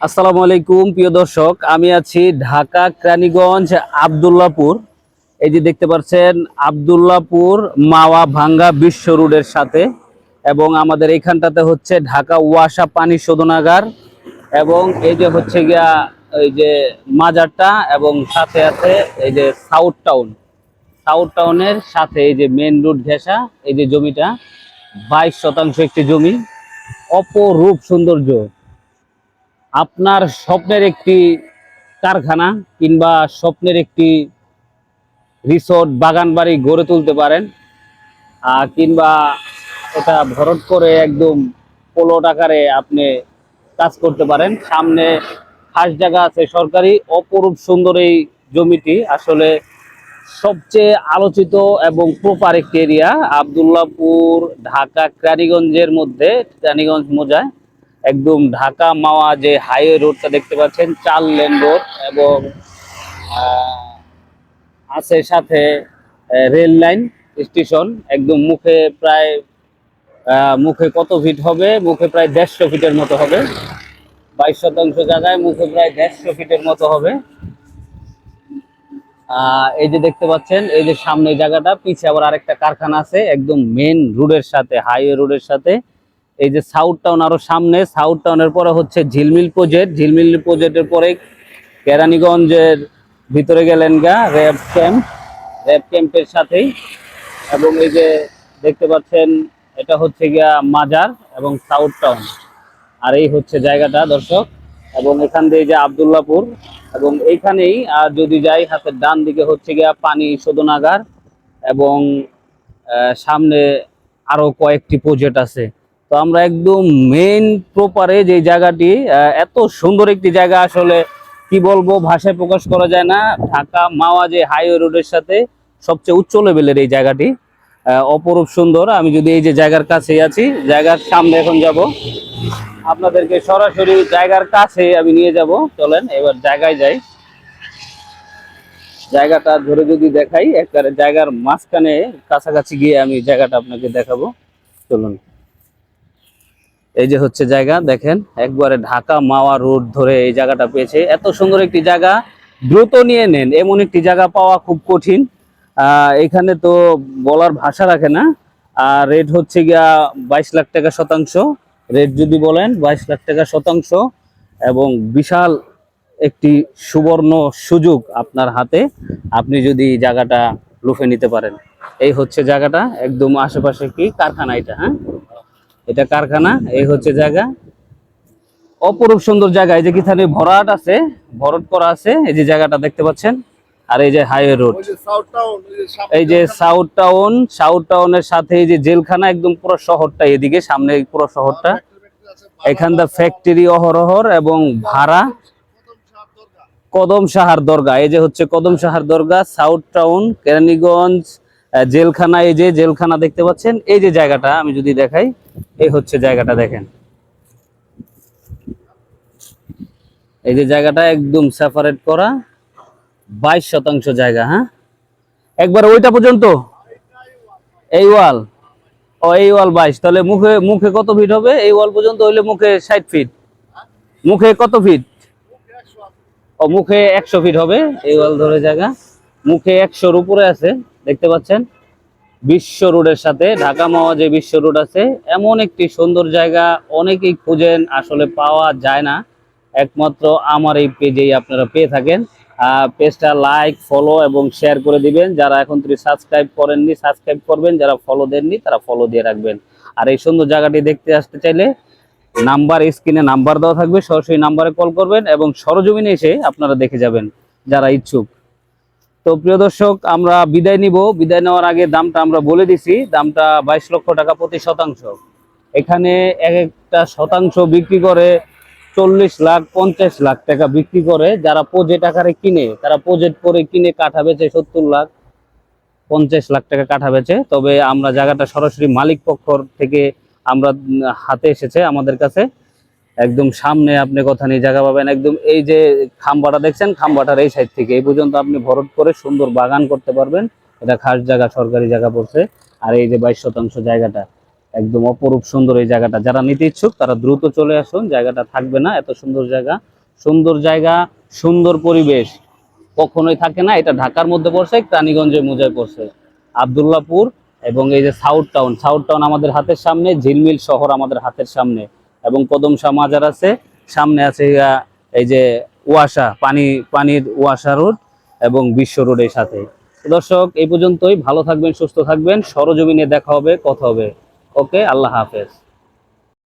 আসসালামু আলাইকুম, প্রিয় দর্শক। আমি আছি ঢাকা ক্রানীগঞ্জ আবদুল্লাপুর। এই যে দেখতে পাচ্ছেন, আবদুল্লাপুর মাওয়া ভাঙ্গা বিশ্ব রোডের সাথে এবং আমাদের এইখানটাতে হচ্ছে ঢাকা ওয়াসা পানি শোধনাগার এবং এই যে হচ্ছে গিয়া এই যে মাজারটা এবং সাথে আছে এই যে সাউথ টাউন। সাউথ টাউনের সাথে এই যে মেন রোড ঘেঁষা, এই যে জমিটা, বাইশ শতাংশ একটি জমি। অপরূপ সৌন্দর্য। আপনার স্বপ্নের একটি কারখানা কিংবা স্বপ্নের একটি রিসোর্ট, বাগান বাড়ি গড়ে তুলতে পারেন কিংবা এটা ভরট করে একদম পোলট আকারে আপনি কাজ করতে পারেন। সামনে খাস জায়গা আছে সরকারি, অপরূপ সুন্দর এই জমিটি। আসলে সবচেয়ে আলোচিত এবং প্রপার একটি এরিয়া আবদুল্লাপুর, ঢাকা, ক্রানীগঞ্জের মধ্যে, ক্রানীগঞ্জ মোজায়। একদম ঢাকা মাওয়া যে হাইওয়ে রোডটা দেখতে পাচ্ছেন, চার লেন রোড এবং আছে সাথে রেল লাইন, স্টেশন, একদম মুখে প্রায় মুখে কত ফিট হবে? মুখে প্রায় দেড়শো ফিটের মতো হবে। বাইশ শতাংশ জায়গায় মুখে প্রায় দেড়শো ফিটের মতো হবে। এই যে দেখতে পাচ্ছেন, এই যে সামনে জায়গাটা, পিছে আবার আরেকটা কারখানা আছে, একদম মেন রোডের সাথে হাইওয়ে রোডের সাথে। এই যে সাউথ টাউন আরও সামনে সাউথ টাউনের পরে হচ্ছে ঝিলমিল প্রজেক্ট ঝিলমিল প্রজেক্টের পরে কেরানীগঞ্জের ভিতরে গেলেন গা র্যাব ক্যাম্প র্যাব ক্যাম্পের সাথেই। এবং এই যে দেখতে পাচ্ছেন, এটা হচ্ছে গিয়া মাজার এবং সাউথ টাউন আর এই হচ্ছে জায়গাটা, দর্শক। এবং এখান দিয়ে যে আবদুল্লাপুর। এবং এইখানেই, আর যদি যাই, হাতের ডান দিকে হচ্ছে গিয়া পানি শোধনাগার। এবং সামনে আরও কয়েকটি প্রজেক্ট আছে। তো আমরা একদম মেন প্রপারে যে জায়গাটি এত সুন্দর একটি জায়গা আসলে, কি বলব, ভাষায় প্রকাশ করা যায় না। ঢাকা মাওয়া যে হাইওয়ে রোডের সাথে সবচেয়ে উচ্চ লেভেলের এই জায়গাটি অপরূপ সুন্দর। আমি যদি এই যে জায়গার কাছেই আছি, জায়গার সামনে এখন যাব। আপনাদেরকে সরাসরি জায়গার কাছে আমি নিয়ে যাব। চলেন, এবার জায়গায় যাই। জায়গাটা ধরে যদি দেখাই, একবারে জায়গার মাঝখানে, কাছাকাছি গিয়ে আমি জায়গাটা আপনাকে দেখাবো। চলুন। এই যে হচ্ছে জায়গা, দেখেন, একবারে ঢাকা মাওয়া রোড ধরে এই জায়গাটা পেয়েছে। এত সুন্দর একটি জায়গা, দ্রুত নিয়ে নেন। এমন একটি জায়গা পাওয়া খুব কঠিন। এখানে তো বলার ভাষা রাখে না। আর রেট হচ্ছে গিয়া বাইশ লাখ টাকা শতাংশ। রেট যদি বলেন, বাইশ লাখ টাকা শতাংশ। এবং বিশাল একটি সুবর্ণ সুযোগ আপনার হাতে, আপনি যদি জায়গাটা লুফে নিতে পারেন। এই হচ্ছে জায়গাটা, একদম আশেপাশে কি কারখানা এটা হ্যাঁ? এটা কারখানা এই হচ্ছে জায়গা। অপরূপ সুন্দর জায়গা এই যে কিখানে ভরাট আছে ভরট করা আছে এই যে জায়গাটা দেখতে পাচ্ছেন আর এই যে হাইওয়ে রোড। এই যে সাউথ টাউন সাউথ টাউনের সাথে এই যে জেলখানা একদম পুরো শহরটা এদিকে সামনে পুরো শহরটা। আছে, এখানটা ফ্যাক্টরি অহরহর এবং ভাড়া। কদম সাহার দরগা। এই যে হচ্ছে কদম সাহার দরগা সাউথ টাউন কেরানীগঞ্জ জেলখানা এই যে জেলখানা দেখতে পাচ্ছেন এই যে জায়গাটা আমি যদি দেখাই। এই হচ্ছে জায়গাটা দেখেন। এই যে জায়গাটা একদম সেপারেট করা, বাইশ শতাংশ জায়গা হ্যাঁ? একবার ওইটা পর্যন্ত। এই ওয়াল। ও, এই ওয়াল বাইশ। তাহলে মুখে মুখে কত ফিট হবে? এই ওয়াল পর্যন্ত হইলে মুখে ষাট ফিট মুখে কত ফিট ও, মুখে একশো ফিট হবে। এই ওয়াল ধরে জায়গা। মুখে একশোর উপরে আছে, দেখতে পাচ্ছেন? বিশ্ব রোডের সাথে, ঢাকা মাওয়া যে বিশ্ব রোড আছে, এমন একটি সুন্দর জায়গা অনেকেই খুঁজেন, আসলে পাওয়া যায় না। একমাত্র আমার এই পেজেই আপনারা পেয়ে থাকেন। পেজটা লাইক ফলো এবং শেয়ার করে দিবেন। যারা এখন থেকে সাবস্ক্রাইব করেননি সাবস্ক্রাইব করবেন। যারা ফলো দেননি, তারা ফলো দিয়ে রাখবেন। আর এই সুন্দর জায়গাটি দেখতে আসতে চাইলে নাম্বার স্ক্রিনে নাম্বার দেওয়া থাকবে। সরাসরি নাম্বারে কল করবেন এবং সরজমিনে এসে আপনারা দেখে যাবেন, যারা ইচ্ছুক। তো প্রিয় দর্শক, আমরা বিদায় নিব। বিদায় নেওয়ার আগে দামটা আমরা বলে দিছি। দামটা বাইশ লক্ষ টাকা প্রতি শতাংশ। এখানে এক একটা শতাংশ বিক্রি করে চল্লিশ লাখ পঞ্চাশ লাখ টাকা বিক্রি করে। যারা প্রজেক্ট আকারে কিনে, তারা প্রজেক্ট করে কিনে কাঠা বেচে সত্তর লাখ পঞ্চাশ লাখ টাকা কাঠা বেচে। তবে আমরা জায়গাটা সরাসরি মালিক পক্ষ থেকে আমরা হাতে এসেছে আমাদের কাছে। একদম সামনে আপনি কথা নিয়ে জায়গা পাবেন, একদম এই যে খাম্বাটা দেখছেন, খাম্বাটার এই সাইড থেকে এই পর্যন্ত আপনি ভরট করে সুন্দর বাগান করতে পারবেন। এটা খাস জায়গা, সরকারি জায়গা পড়ছে। আর এই যে বাইশ শতাংশ জায়গাটা, একদম অপরূপ সুন্দর এই জায়গাটা। যারা নিতে ইচ্ছুক, তারা দ্রুত চলে আসুন, জায়গাটা থাকবে না, এত সুন্দর জায়গা। সুন্দর জায়গা, সুন্দর পরিবেশ। কখনোই থাকে না, এটা ঢাকার মধ্যে পড়ছে রানীগঞ্জের মোজায় পড়ছে। আবদুল্লাপুর এবং এই যে সাউথ টাউন সাউথ টাউন আমাদের হাতের সামনে, ঝিলমিল শহর আমাদের হাতের সামনে। এবং কদম শাহ মাজার আছে, সামনে আছে এই যে ওয়াসা, পানি, পানির ওয়াসা রোড এবং বিশ্ব রোডের সাথে। দর্শক, এই পর্যন্তই। ভালো থাকবেন, সুস্থ থাকবেন। সরজমিনে দেখা হবে, কথা হবে। ওকে, আল্লাহ হাফেজ।